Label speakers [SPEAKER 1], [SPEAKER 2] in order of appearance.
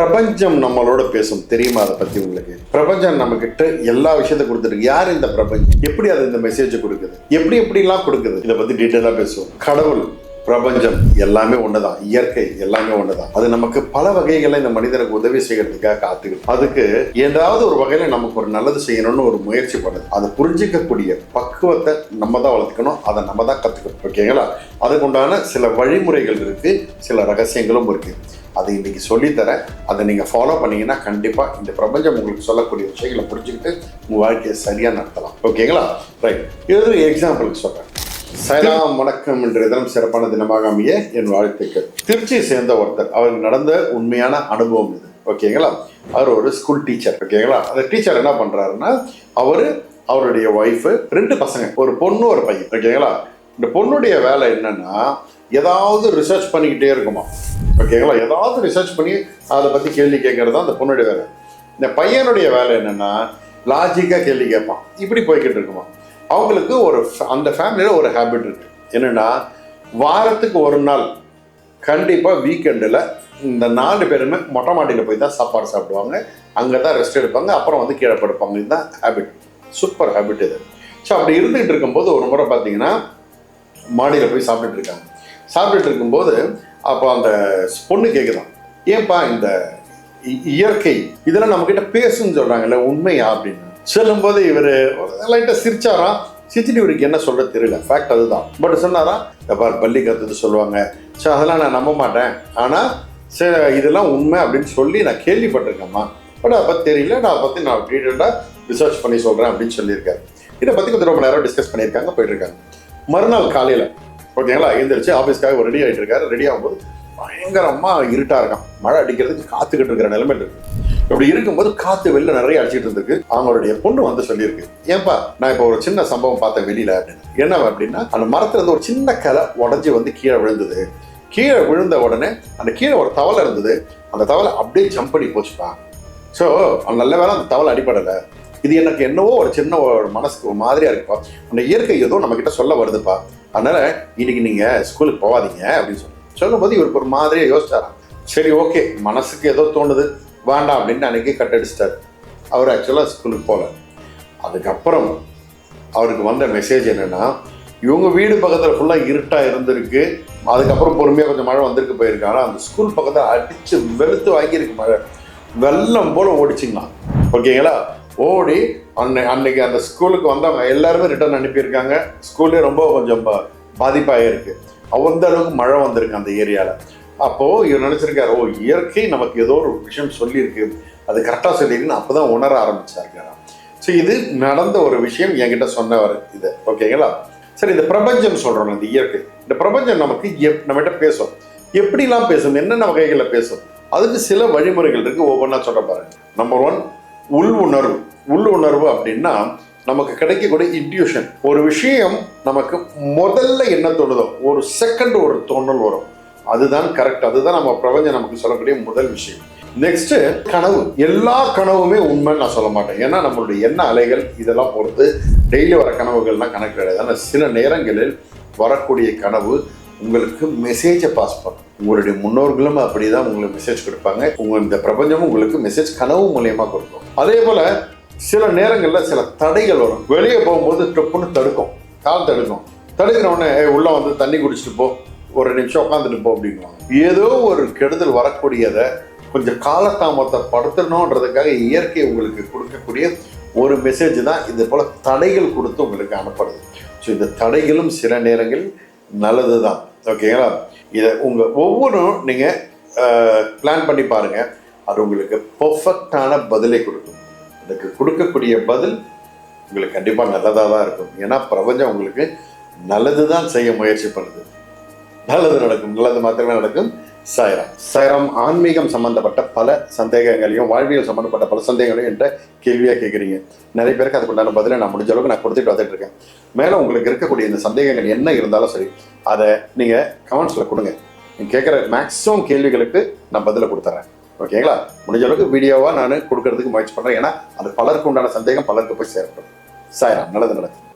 [SPEAKER 1] பிரபஞ்சம் நம்மளோட பேசும். தெரியுமா அதை பத்தி உங்களுக்கு? பிரபஞ்சம் நம்ம கிட்ட எல்லா விஷயத்த கொடுத்துருக்கு. யார் இந்த பிரபஞ்சம்? எப்படி அது இந்த மெசேஜ் கொடுக்குது? எப்படி எப்படிலாம் கொடுக்குது? இதை பத்தி டீட்டெயிலாக பேசுவோம். கடவுள் பிரபஞ்சம் எல்லாமே ஒண்ணுதான். இயற்கை எல்லாமே ஒண்ணுதான். அது நமக்கு பல வகைகளை இந்த மனிதனுக்கு உதவி செய்யறதுக்காக காத்துக்கிட்டு அதுக்கு ஏதாவது ஒரு வகையில நமக்கு ஒரு நல்லது செய்யணும்னு ஒரு முயற்சி பண்ணுது. அதை புரிஞ்சிக்கக்கூடிய பக்குவத்தை நம்ம தான் வளர்த்துக்கணும். அதை நம்ம தான் கத்துக்கணும். ஓகேங்களா? அதுக்கு உண்டான சில வழிமுறைகள் இருக்கு. சில ரகசியங்களும் இருக்கு. அதை இன்னைக்கு சொல்லித்தரேன். அதை நீங்கள் ஃபாலோ பண்ணீங்கன்னா கண்டிப்பாக இந்த பிரபஞ்சம் உங்களுக்கு சொல்லக்கூடிய விஷயங்களை புரிஞ்சுக்கிட்டு உங்கள் வாழ்க்கையை சரியாக நடத்தலாம். ஓகேங்களா? ரைட் இது ஒரு எக்ஸாம்பிளுக்கு சொல்கிறேன் சலாம் வணக்கம் என்ற தினம் சிறப்பான தினமாக அமைய என் வாழ்த்துக்கள். திருச்சியை சேர்ந்த ஒருத்தர். அவருக்கு நடந்த உண்மையான அனுபவம் இது. ஓகேங்களா? அவர் ஒரு ஸ்கூல் டீச்சர் ஓகேங்களா? அந்த டீச்சர் என்ன பண்ணுறாருன்னா அவர் அவருடைய ஒய்ஃபு ரெண்டு பசங்க. ஒரு பொண்ணு ஒரு பையன். ஓகேங்களா? இந்த பொண்ணுடைய வேலை என்னன்னா ஏதாவது ரிசர்ச் பண்ணிக்கிட்டே இருக்குமா? ஓகேங்களா ஏதாவது ரிசர்ச் பண்ணி அதை பற்றி கேள்வி கேட்கறது தான் அந்த பொண்ணுடைய வேலை. இந்த பையனுடைய வேலை என்னென்னா லாஜிக்காக கேள்வி கேட்பான். இப்படி போய்கிட்டு இருக்குமா? அவங்களுக்கு ஒரு அந்த ஃபேமிலியில் ஒரு ஹேபிட் இருக்கு. என்னென்னா வாரத்துக்கு ஒரு நாள் கண்டிப்பாக வீக்கெண்டில் இந்த நாலு பேருமே மொட்டை மாடியில் போய் தான் சாப்பாடு சாப்பிடுவாங்க. அங்கே தான் ரெஸ்ட் எடுப்பாங்க. அப்புறம் வந்து கீழே படுப்பாங்க. இதுதான் ஹேபிட் சூப்பர் ஹேபிட் இது. ஸோ அப்படி இருந்துகிட்டு இருக்கும்போது ஒரு முறை பார்த்தீங்கன்னா மாடியில் போய் சாப்பிட்டுட்டு இருக்காங்க. சாப்பிட்டுட்டு இருக்கும்போது அப்போ அந்த பொண்ணு கேட்குதான் ஏன்பா இந்த இ- இயற்கை இதெல்லாம் நம்மக்கிட்ட பேசுன்னு சொல்கிறாங்கல்ல உண்மையா அப்படின்னு. சொல்லும்போது இவர் லைட்டாக சிரிச்சாராம். சிரிச்சிட்டு இவருக்கு என்ன சொல்ற தெரியல. ஃபேக்ட் அதுதான். பட் சொன்னாரா பார் பள்ளி கற்றுட்டு சொல்லுவாங்க. ஸோ அதெல்லாம் நான் நம்ப மாட்டேன். ஆனால் சரி இதெல்லாம் உண்மை அப்படின்னு சொல்லி நான் கேள்விப்பட்டிருக்கேம்மா. பட் அதை பற்றி தெரியல. நான் அதை பற்றி நான் டீட்டெயிலாக ரிசர்ச் பண்ணி சொல்கிறேன் அப்படின்னு சொல்லியிருக்காரு. இதை பற்றி கொஞ்சம் ரொம்ப நேரம் டிஸ்கஸ் பண்ணியிருக்காங்க போயிட்டு இருக்காங்க. மறுநாள் காலையில் ஓகேங்களா எழுந்திரிச்சு ஆஃபீஸ்க்காக ரெடி ஆகிட்டு இருக்காரு. ரெடி ஆகும்போது பயங்கரமா இருட்டா இருக்கான். மழை அடிக்கிறதுக்கு காத்துக்கிட்டு இருக்கிற நிலைமை இருக்கு இப்படி இருக்கும்போது காத்து வெளில நிறைய அடிச்சிட்டு இருந்திருக்கு. அவங்களுடைய பொண்ணு வந்து சொல்லியிருக்கு ஏன்பா நான் இப்போ ஒரு சின்ன சம்பவம் பார்த்தேன் வெளியில. அப்படின்னு என்ன அப்படின்னா அந்த மரத்துல இருந்து ஒரு சின்ன கிளை உடஞ்சி வந்து கீழே விழுந்தது. கீழே விழுந்த உடனே அந்த கீழே ஒரு தவளை இருந்தது. அந்த தவளை அப்படியே ஜம்ப் பண்ணி போச்சுப்பா. ஸோ நல்ல வேலை அந்த தவளை அடிப்படலை இது எனக்கு என்னவோ ஒரு சின்ன ஒரு மனசுக்கு ஒரு மாதிரியா இருக்குப்பா. அந்த இயற்கை ஏதோ நம்ம கிட்ட சொல்ல வருதுப்பா. அதனால இன்னைக்கு நீங்க ஸ்கூலுக்கு போகாதீங்க அப்படின்னு சொல்லி சொல்லும்போது இவருக்கு ஒரு மாதிரியாக யோசிச்சாராம். சரி ஓகே மனசுக்கு ஏதோ தோணுது. வேண்டாம் அப்படின்னு அன்னைக்கு கட்டடிச்சிட்டாரு அவர் ஆக்சுவலாக ஸ்கூலுக்கு போகல. அதுக்கப்புறம் அவருக்கு வந்த மெசேஜ் என்னென்னா இவங்க வீடு பக்கத்தில் ஃபுல்லாக இருட்டாக இருந்திருக்கு. அதுக்கப்புறம் பொறுமையாக கொஞ்சம் மழை வந்திருக்கு போயிருக்காங்க அந்த ஸ்கூல் பக்கத்தில் அடித்து வெளுத்து வாங்கியிருக்கு மழை. வெள்ளம் போல ஓடிச்சிங்களாம். ஓகேங்களா ஓடி அன்னை அன்னைக்கு அந்த ஸ்கூலுக்கு வந்தவங்க எல்லாருமே ரிட்டர்ன் அனுப்பியிருக்காங்க. ஸ்கூல்லே ரொம்ப கொஞ்சம் பா- பாதிப்பாயிருக்கு. அந்த அளவுக்கு மழை வந்திருக்கு அந்த ஏரியாவில் அப்போது இவர் நினச்சிருக்காரு ஓ இயற்கை நமக்கு ஏதோ ஒரு விஷயம் சொல்லியிருக்கு. அது கரெக்டாக சொல்லியிருக்குன்னு அப்போ தான் உணர ஆரம்பிச்சாருக்காராம் ஸோ இது நடந்த ஒரு விஷயம் என்கிட்ட சொன்னவர் இது. ஓகேங்களா சரி இந்த பிரபஞ்சம் சொல்கிறோம் இந்த இயற்கை. இந்த பிரபஞ்சம் நமக்கு எப் நம்மகிட்ட பேசும். எப்படிலாம் பேசும்? என்னென்ன வகைகளில் பேசும்? அதுக்கு சில வழிமுறைகள் இருக்குது ஒவ்வொன்றா சொல்ல பாருங்க. நம்பர் ஒன் உள் உணர்வு. உள்ளுணர்வு அப்படின்னா நமக்கு கிடைக்கக்கூடிய இன்ட்யூஷன் ஒரு விஷயம் நமக்கு முதல்ல என்ன தோணுதோ ஒரு செகண்ட் ஒரு தோணல் வரும். அதுதான் கரெக்ட் அதுதான் நம்ம பிரபஞ்சம் நமக்கு சொல்லக்கூடிய முதல் விஷயம். நெக்ஸ்ட் கனவு. எல்லா கனவுமே உண்மைன்னு நான் சொல்ல மாட்டேன். ஏன்னா நம்மளுடைய எண்ண அலைகள் இதெல்லாம் பொறுத்து டெய்லி வர கனவுகள்லாம் கணக்கு கிடையாது. ஆனால் சில நேரங்களில் வரக்கூடிய கனவு உங்களுக்கு மெசேஜை பாஸ் பண்ணும். உங்களுடைய முன்னோர்களும் அப்படி தான் உங்களுக்கு மெசேஜ் கொடுப்பாங்க. உங்கள் இந்த பிரபஞ்சமும் உங்களுக்கு மெசேஜ் கனவு மூலியமாக கொடுக்கும். அதே போல் சில நேரங்களில் சில தடைகள் வரும். வெளியே போகும்போது டொப்புன்னு தடுக்கும். கால் தடுக்கும். தடுக்கிற உள்ளே வந்து தண்ணி குடிச்சிட்டு போ. ஒரு நிமிஷம் உட்காந்துட்டு போ அப்படிங்குவாங்க ஏதோ ஒரு கெடுதல் வரக்கூடியதை கொஞ்சம் காலதாமத்தை படுத்தணுன்றதுக்காக இயற்கை உங்களுக்கு கொடுக்கக்கூடிய ஒரு மெசேஜ் தான் இது போல் தடைகள் கொடுத்து உங்களுக்கு அனுப்புறது. ஸோ இந்த தடைகளும் சில நேரங்கள் நல்லது தான் ஓகேங்களா இதை உங்கள் ஒவ்வொன்றும் நீங்கள் பிளான் பண்ணி பாருங்கள் அது உங்களுக்கு பர்ஃபெக்டான பதிலை கொடுக்கும். அதுக்கு கொடுக்கக்கூடிய பதில் உங்களுக்கு கண்டிப்பாக நல்லதாக தான் இருக்கும். ஏன்னா பிரபஞ்சம் உங்களுக்கு நல்லது தான் செய்ய முயற்சி பண்ணுது. நல்லது நடக்கும். நல்லது மாத்திரமே நடக்கும். சாய்ராம். சாய்ராம் ஆன்மீகம் சம்பந்தப்பட்ட பல சந்தேகங்களையும் வாழ்வியல் சம்பந்தப்பட்ட பல சந்தேகங்களையும் என்ற கேள்வியாக கேட்குறீங்க நிறைய பேருக்கு அதுக்குண்டான பதிலை நான் முடிஞ்ச அளவுக்கு நான் கொடுத்துட்டு வந்துட்டு இருக்கேன். மேலே உங்களுக்கு இருக்கக்கூடிய இந்த சந்தேகங்கள் என்ன இருந்தாலும் சரி அதை நீங்கள் கமெண்ட்ஸில் கொடுங்க. நீங்கள் கேட்குற மேக்ஸிமம் கேள்விகளுக்கு நான் பதிலை கொடுத்துட்றேன் ஓகேங்களா? முடிஞ்ச அளவுக்கு வீடியோவாக நான் கொடுக்கறதுக்கு முயற்சி பண்ணுறேன் ஏன்னா அது பலருக்கு உண்டான சந்தேகம் பலருக்கு போய் சேரப்படும் சாய்ராம் நல்லது நடக்கும்